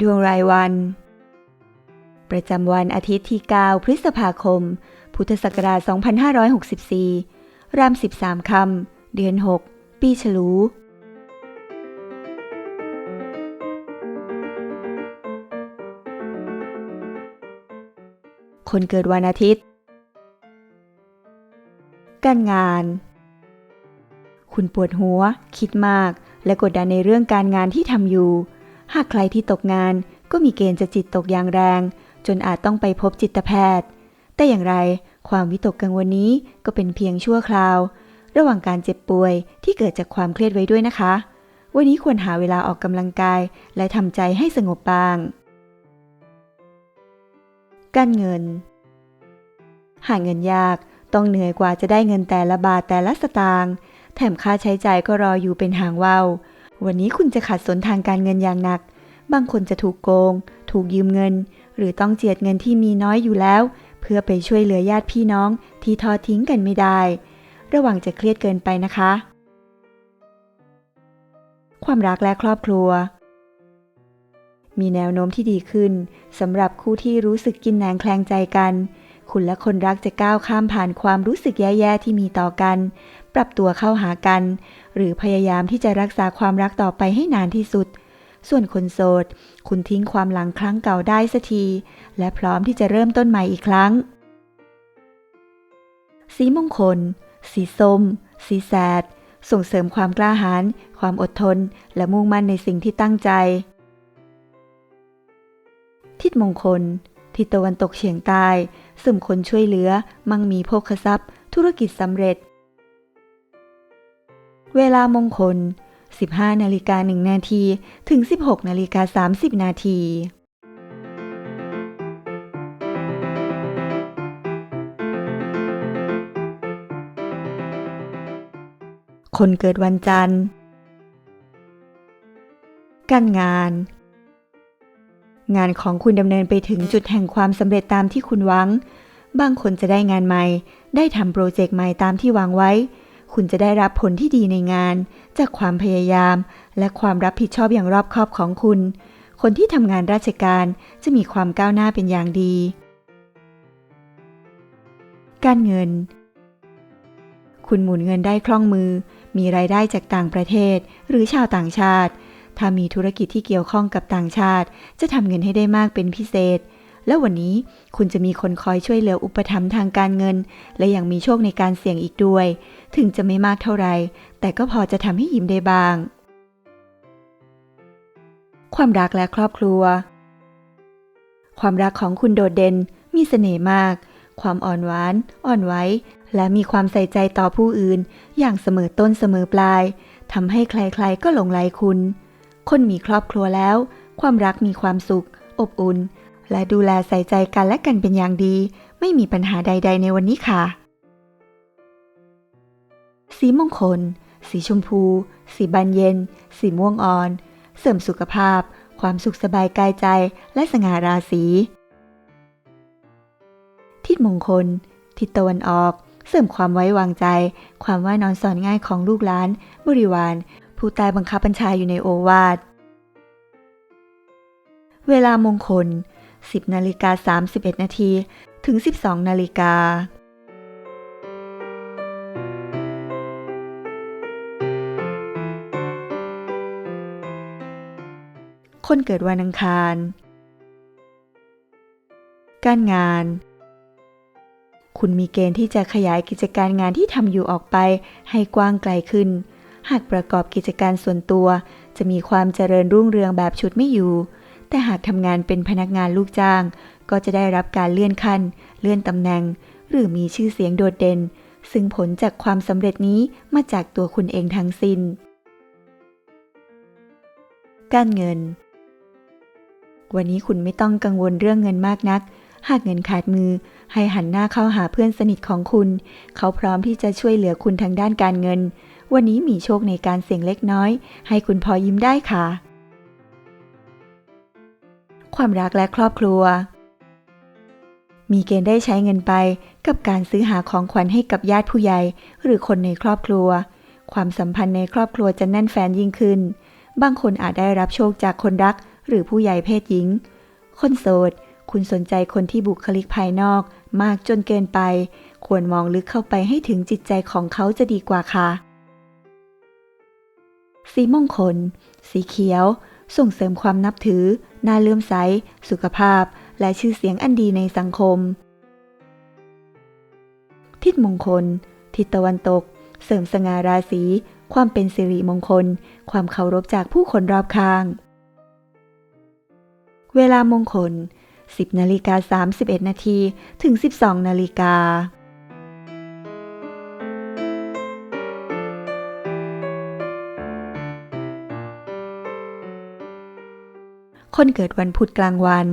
ดวงรายวัน ประจำวันอาทิตย์ที่ 9 พฤษภาคม พุทธศักราช 2564 ราม 13 คำ เดือน 6 ปีฉลู คนเกิดวันอาทิตย์ การงาน คุณปวดหัว คิดมาก และกดดันในเรื่องการงานที่ทำอยู่ หากใครที่ตกงานก็มีเกณฑ์จะจิตตกอย่างแรง จนอาจต้องไปพบจิตแพทย์ แต่อย่างไรความวิตกกังวลนี้ก็เป็นเพียงชั่วคราว ระหว่างการเจ็บป่วยที่เกิดจากความเครียดไว้ด้วยนะคะ วันนี้ควรหาเวลาออกกำลังกาย และทำใจให้สงบบ้าง การเงิน หาเงินยากต้องเหนื่อยกว่าจะได้เงินแต่ละบาทแต่ละสตางค์แถมค่าใช้จ่ายก็รออยู่เป็นหางว่าว วันนี้คุณจะขัดสนทางการเงินอย่างหนัก บางคนจะถูกโกง ถูกยืมเงิน หรือต้องเจียดเงินที่มีน้อยอยู่แล้ว เพื่อไปช่วยเหลือญาติพี่น้องที่ทอดทิ้งกันไม่ได้ ระวังจะเครียดเกินไปนะคะ ความรักและครอบครัว มีแนวโน้มที่ดีขึ้นสำหรับคู่ที่รู้สึกกินแหนงแคลงใจกัน คุณและคนรักจะก้าวข้ามผ่านความรู้สึกแย่ๆที่มีต่อกัน ปรับตัวเข้าหากัน หรือพยายามที่จะรักษาความรักต่อไปให้นานที่สุด ส่วนคนโสด คุณทิ้งความหลังครั้งเก่าได้สักที และพร้อมที่จะเริ่มต้นใหม่อีกครั้ง สีมงคล สีส้ม สีแสด ส่งเสริมความกล้าหาญ ความอดทน และมุ่งมั่นในสิ่งที่ตั้งใจ ทิศมงคล ทิศตะวันตกเฉียงใต้สึมคนช่วยเหลือ มั่งมีโภคทรัพย์ ธุรกิจสำเร็จ เวลามงคล 15 นาฬิกา 1 นาที ถึง 16 นาฬิกา 30 นาทีคนเกิดวันจันทร์ การงาน งานของคุณดำเนินไปถึงจุดแห่งความสำเร็จตามที่คุณหวัง บางคนจะได้งานใหม่ ได้ทำโปรเจกต์ใหม่ตามที่วางไว้ คุณจะได้รับผลที่ดีในงาน จากความพยายาม และความรับผิดชอบอย่างรอบคอบของคุณ คนที่ทำงานราชการจะมีความก้าวหน้าเป็นอย่างดี การเงิน คุณหมุนเงินได้คล่องมือ มีรายได้จากต่างประเทศ หรือชาวต่างชาติ ถ้ามีธุรกิจที่เกี่ยวข้องกับต่างชาติ จะทำเงินให้ได้มากเป็นพิเศษ และวันนี้คุณจะมีคนคอยช่วยเหลืออุปถัมภ์ทางการเงิน และยังมีโชคในการเสี่ยงอีกด้วย ถึงจะไม่มากเท่าไหร่แต่ก็พอจะทำให้ยิ้มได้บ้าง ความรักและครอบครัว ความรักของคุณโดดเด่น มีเสน่ห์มาก ความอ่อนหวาน อ่อนไหวและมีความใส่ใจต่อผู้อื่น อย่างเสมอต้นเสมอปลายทำให้ใครๆก็หลงไหลคุณ คนมีครอบครัวแล้ว ความรักมีความสุข อบอุ่น และดูแลใส่ใจกันและกันเป็นอย่างดี ไม่มีปัญหาใด ๆ ในวันนี้ค่ะ สีมงคล สีชมพู สีบานเย็น สีม่วงอ่อน เสริมสุขภาพ ความสุขสบายกายใจและสง่าราศี ทิศมงคล ทิศตะวันออก เสริมความไว้วางใจ ความว่านอนสอนง่ายของลูกหลาน บริวาร ผู้ใต้บังคับบัญชาอยู่ในโอวาท เวลามงคล 10นาฬิกา31นาทีถึง 12นาฬิกาคนเกิดวันอังคาร การงาน คุณมีเกณฑ์ที่จะขยายกิจการงานที่ทำอยู่ออกไปให้กว้างไกลขึ้น หากประกอบกิจการส่วนตัว จะมีความเจริญรุ่งเรืองแบบชุดไม่อยู่ แต่หากทำงานเป็นพนักงานลูกจ้าง ก็จะได้รับการเลื่อนขั้น เลื่อนตำแหน่ง หรือมีชื่อเสียงโดดเด่น ซึ่งผลจากความสำเร็จนี้มาจากตัวคุณเองทั้งสิ้น การเงิน วันนี้คุณไม่ต้องกังวลเรื่องเงินมากนัก หากเงินขาดมือ ให้หันหน้าเข้าหาเพื่อนสนิทของคุณ เขาพร้อมที่จะช่วยเหลือคุณทางด้านการเงิน วันนี้มีโชคในการเสี่ยงเล็กน้อย ให้คุณพอยิ้มได้ค่ะ ความรักและครอบครัว มีเกณฑ์ได้ใช้เงินไปกับการซื้อหาของขวัญให้กับญาติผู้ใหญ่ หรือคนในครอบครัว ความสัมพันธ์ในครอบครัวจะแน่นแฟนยิ่งขึ้น บางคนอาจได้รับโชคจากคนรัก หรือผู้ใหญ่เพศหญิง คนโสด คุณสนใจคนที่บุคลิกภายนอก มากจนเกินไป ควรมองลึกเข้าไปให้ถึงจิตใจของเขาจะดีกว่าค่ะ สีมงคล สีเขียว ส่งเสริมความนับถือ น่าเลื่อมใส สุขภาพ และชื่อเสียงอันดีในสังคม ทิศมงคล ทิศตะวันตก เสริมสง่าราศี ความเป็นสิริมงคล ความเคารพจากผู้คนรอบข้าง เวลามงคล 10นาฬิกา31นาทีถึง 12นาฬิกา คนเกิดวันพุธกลางวัน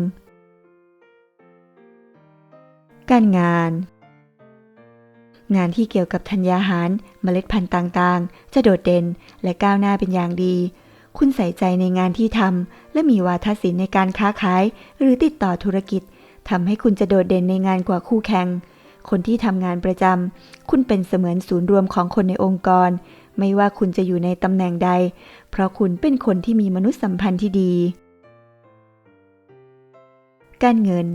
การงาน งานที่เกี่ยวกับธัญญาหารเมล็ดพันธุ์ต่างๆ จะโดดเด่นและก้าวหน้าเป็นอย่างดี คุณใส่ใจในงานที่ทำและมีวาทศิลป์ในการค้าขาย หรือติดต่อธุรกิจทำให้คุณจะโดดเด่นในงานกว่าคู่แข่ง คนที่ทำงานประจำคุณเป็นเสมือนศูนย์รวมของคนในองค์กร ไม่ว่าคุณจะอยู่ในตำแหน่งใด เพราะคุณเป็นคนที่มีมนุษยสัมพันธ์ที่ดี การเงิน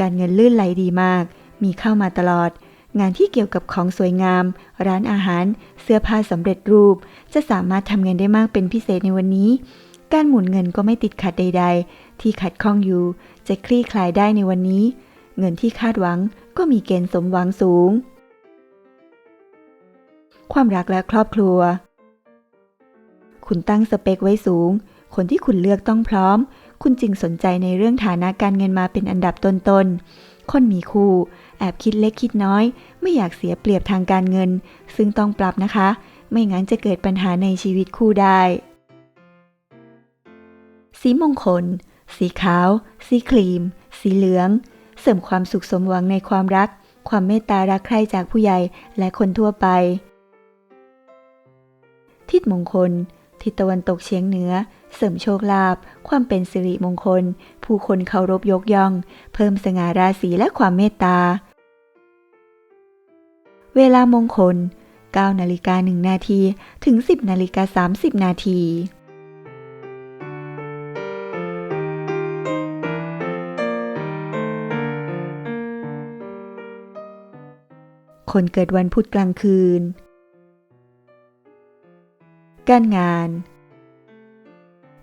การเงินลื่นไหลดีมาก มีเข้ามาตลอด งานที่เกี่ยวกับของสวยงาม ร้านอาหาร เสื้อผ้าสำเร็จรูป จะสามารถทำเงินได้มากเป็นพิเศษในวันนี้ การหมุนเงินก็ไม่ติดขัดใด ๆ ที่ขัดข้องอยู่ จะคลี่คลายได้ในวันนี้ เงินที่คาดหวังก็มีเกณฑ์สมหวังสูง ความรักและครอบครัว คุณตั้งสเปคไว้สูง คนที่คุณเลือกต้องพร้อม คุณจึงสนใจในเรื่องฐานะการเงินมาเป็นอันดับต้นๆ คนมีคู่ แอบคิดเล็กคิดน้อย ไม่อยากเสียเปรียบทางการเงิน ซึ่งต้องปรับนะคะ ไม่งั้นจะเกิดปัญหาในชีวิตคู่ได้ สีมงคล สีขาว สีครีม สีเหลือง เสริมความสุขสมหวังในความรัก ความเมตตารักใคร่จากผู้ใหญ่และคนทั่วไป ทิศมงคล ทิศตะวันตกเฉียงเหนือ เสริมโชคลาภความเป็นสิริมงคล ผู้คนเคารพยกย่อง เพิ่มสง่าราศีและความเมตตา เวลามงคล 9นาฬิกา1นาทีถึง 10นาฬิกา30นาทีคนเกิดวันพุธกลางคืน การงาน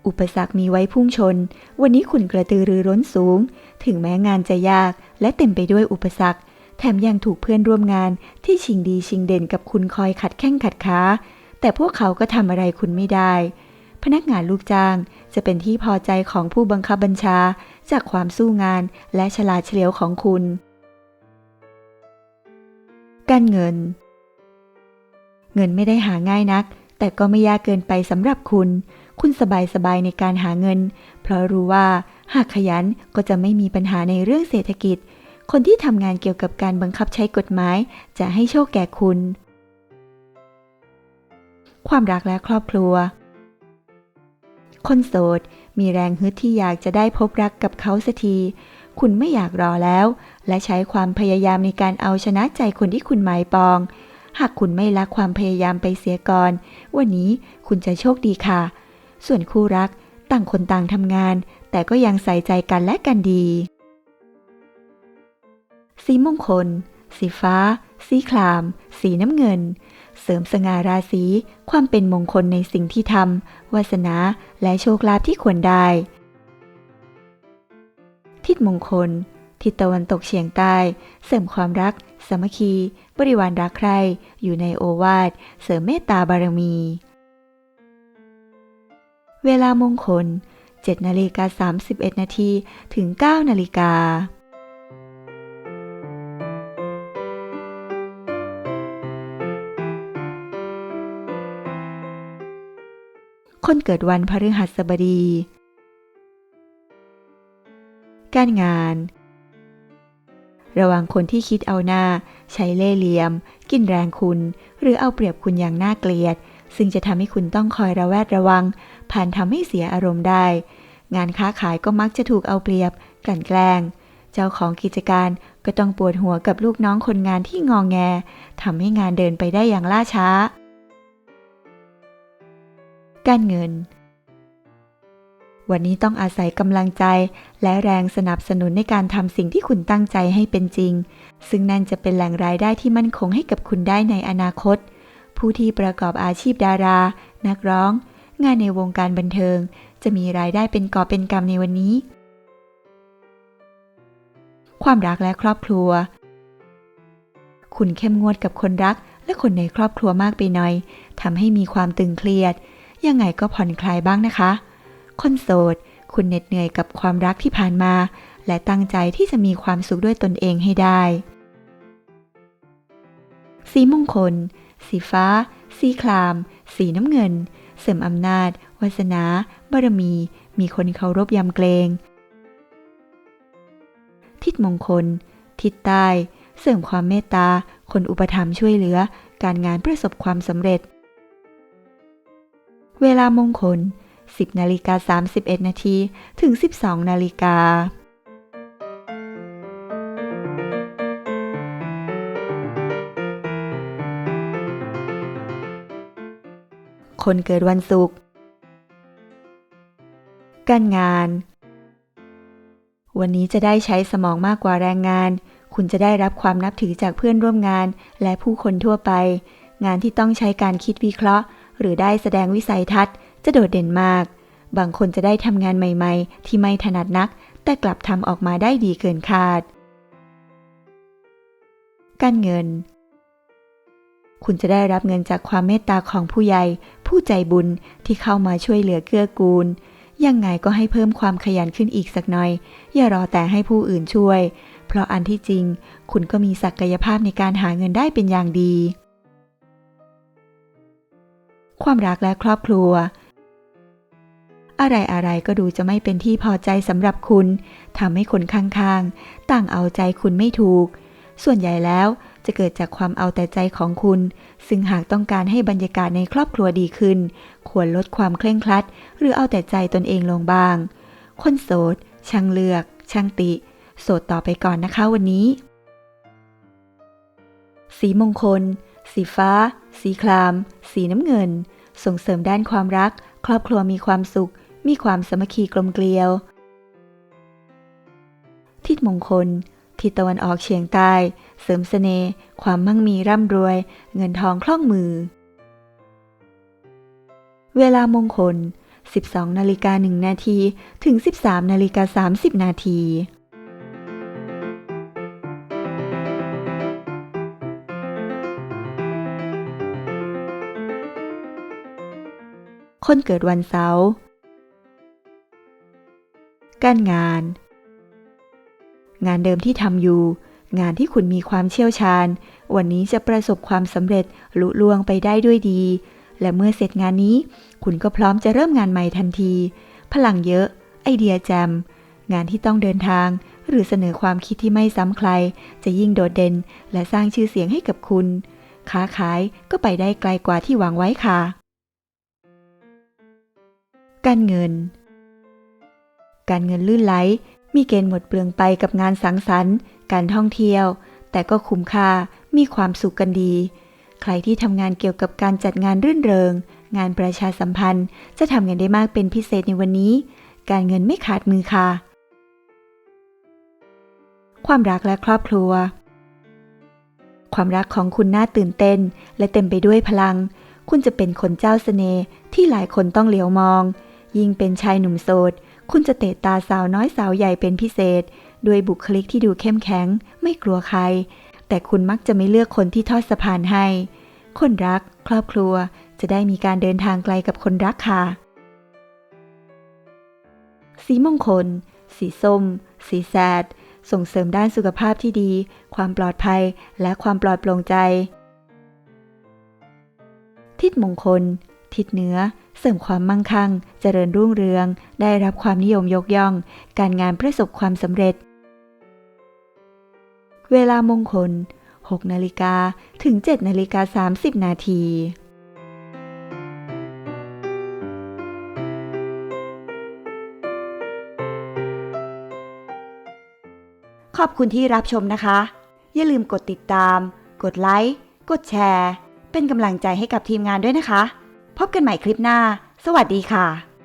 อุปสรรคมีไว้พุ่งชน วันนี้คุณกระตือรือร้นสูง ถึงแม้งานจะยากและเต็มไปด้วยอุปสรรค แถมยังถูกเพื่อนร่วมงานที่ชิงดีชิงเด่นกับคุณคอยขัดแข้งขัดขา แต่พวกเขาก็ทำอะไรคุณไม่ได้ พนักงานลูกจ้างจะเป็นที่พอใจของผู้บังคับบัญชาจากความสู้งานและฉลาดเฉลียวของคุณ การเงิน เงินไม่ได้หาง่ายนัก แต่ก็ไม่ยากเกินไปสำหรับคุณ คุณสบายสบายในการหาเงิน เพราะรู้ว่าหากขยันก็จะไม่มีปัญหาในเรื่องเศรษฐกิจ คนที่ทำงานเกี่ยวกับการบังคับใช้กฎหมาย จะให้โชคแก่คุณ ความรักและครอบครัว คนโสด มีแรงฮึดที่อยากจะได้พบรักกับเขาสักทีคุณไม่อยากรอแล้ว และใช้ความพยายามในการเอาชนะใจคนที่คุณหมายปอง หากคุณไม่ละความพยายามไปเสียก่อน วันนี้คุณจะโชคดีค่ะ ส่วนคู่รักต่างคนต่างทำงาน แต่ก็ยังใส่ใจกันและกันดี สีมงคล สีฟ้า สีคราม สีน้ำเงิน เสริมสง่าราศี ความเป็นมงคลในสิ่งที่ทำวาสนาและโชคลาภที่ควรได้ ทิศมงคล ทิศตะวันตกเฉียงใต้ เสริมความรัก สามัคคี บริวารรักใคร่อยู่ในโอวาท เสริมเมตตาบารมี เวลามงคล 7 นาฬิกา 31 นาทีถึง 9 นาฬิกา คนเกิดวันพฤหัสบดี การงาน ระวังคนที่คิดเอาหน้า ใช้เล่ห์เหลี่ยม กินแรงคุณ หรือเอาเปรียบคุณอย่างน่าเกลียด ซึ่งจะทำให้คุณต้องคอยระแวดระวัง ผ่านทำให้เสียอารมณ์ได้ งานค้าขายก็มักจะถูกเอาเปรียบกลั่นแกล้ง เจ้าของกิจการก็ต้องปวดหัวกับลูกน้องคนงานที่งองแงทำให้งานเดินไปได้อย่างล่าช้า การเงิน วันนี้ต้องอาศัยกำลังใจ และแรงสนับสนุนในการทำสิ่งที่คุณตั้งใจให้เป็นจริง ซึ่งนั่นจะเป็นแหล่งรายได้ที่มั่นคงให้กับคุณได้ในอนาคต ผู้ที่ประกอบอาชีพดารา นักร้อง งานในวงการบันเทิง จะมีรายได้เป็นกอบเป็นกำในวันนี้ ความรักและครอบครัว คุณเข้มงวดกับคนรักและคนในครอบครัวมากไปหน่อยทำให้มีความตึงเครียด ยังไงก็ผ่อนคลายบ้างนะคะ คนโสด คุณเหน็ดเหนื่อยกับความรักที่ผ่านมา และตั้งใจที่จะมีความสุขด้วยตนเองให้ได้ สีมงคล สีฟ้า สีคราม สีน้ำเงิน เสริมอำนาจ วาสนา บารมี มีคนเคารพยำเกรง ทิศมงคล ทิศใต้ เสริมความเมตตา คนอุปถัมภ์ช่วยเหลือ การงานประสบความสำเร็จ เวลามงคล 10นาฬิกา31นาทีถึง 12นาฬิกา คนเกิดวันศุกร์ การงาน วันนี้จะได้ใช้สมองมากกว่าแรงงาน คุณจะได้รับความนับถือจากเพื่อนร่วมงานและผู้คนทั่วไป งานที่ต้องใช้การคิดวิเคราะห์ หรือได้แสดงวิสัยทัศน์ จะโดดเด่นมาก บางคนจะได้ทำงานใหม่ ๆ ที่ไม่ถนัดนัก แต่กลับทำออกมาได้ดีเกินคาด การเงินคุณจะได้รับเงินจากความเมตตาของผู้ใหญ่ ผู้ใจบุญที่เข้ามาช่วยเหลือเกื้อกูล ยังไงก็ให้เพิ่มความขยันขึ้นอีกสักหน่อย อย่ารอแต่ให้ผู้อื่นช่วย เพราะอันที่จริง คุณก็มีศักยภาพในการหาเงินได้เป็นอย่างดี ความรักและครอบครัวอะไรอะไรๆก็ดูจะไม่เป็นที่พอใจสำหรับคุณทำให้คนข้างๆ ต่างเอาใจคุณไม่ถูก ส่วนใหญ่แล้ว จะเกิดจากความเอาแต่ใจของคุณ ซึ่งหากต้องการให้บรรยากาศในครอบครัวดีขึ้น ควรลดความเคร่งครัด หรือเอาแต่ใจตนเองลงบ้าง คนโสด ช่างเลือก ช่างติ โสดต่อไปก่อนนะคะวันนี้ สีมงคล สีฟ้า สีคราม สีน้ำเงิน ส่งเสริมด้านความรัก ครอบครัวมีความสุข มีความสมัคคีกลมเกลียว ทิศมงคล ทิศตะวันออกเฉียงใต้ เสริมเสน่ห์ความมั่งมีร่ำรวย เงินทองคล่องมือ เวลามงคล 12 นาฬิกา 1 นาทีถึง 13 นาฬิกา 30 นาทีคนเกิดวันเสาร์ การงาน งานเดิมที่ทำอยู่ งานที่คุณมีความเชี่ยวชาญ วันนี้จะประสบความสำเร็จลุล่วงไปได้ด้วยดี และเมื่อเสร็จงานนี้ คุณก็พร้อมจะเริ่มงานใหม่ทันที พลังเยอะ ไอเดียแจมงานที่ต้องเดินทาง หรือเสนอความคิดที่ไม่ซ้ำใคร จะยิ่งโดดเด่น และสร้างชื่อเสียงให้กับคุณ ค้าขายก็ไปได้ไกลกว่าที่หวังไว้ค่ะ การเงิน การเงินลื่นไหล มีเกณฑ์หมดเปลืองไปกับงานสังสรรค์ การท่องเที่ยว แต่ก็คุ้มค่ามีความสุขกันดี ใครที่ทำงานเกี่ยวกับการจัดงานรื่นเริง งานประชาสัมพันธ์ จะทำเงินได้มากเป็นพิเศษในวันนี้ การเงินไม่ขาดมือค่ะ ความรักและครอบครัว ความรักของคุณน่าตื่นเต้น และเต็มไปด้วยพลัง คุณจะเป็นคนเจ้าเสน่ห์ที่หลายคนต้องเหลียวมอง ยิ่งเป็นชายหนุ่มโสดคุณจะเตะตาสาวน้อยสาวใหญ่เป็นพิเศษ ด้วยบุคลิกที่ดูเข้มแข็ง ไม่กลัวใคร แต่คุณมักจะไม่เลือกคนที่ทอดสะพานให้ คนรัก ครอบครัวจะได้มีการเดินทางไกลกับคนรักค่ะ สีมงคล สีส้ม สีแสด ส่งเสริมด้านสุขภาพที่ดี ความปลอดภัย และความปลอดโปร่งใจ ทิศมงคล ทิศเหนือ เสริมความมั่งคั่ง เจริญรุ่งเรือง ได้รับความนิยมยกย่อง การงานประสบความสำเร็จ เวลามงคล 6 นาฬิกาถึง 7 นาฬิกา 30 นาที ขอบคุณที่รับชมนะคะ อย่าลืมกดติดตาม กดไลค์ กดแชร์ เป็นกำลังใจให้กับทีมงานด้วยนะคะ พบกันใหม่คลิปหน้า สวัสดีค่ะ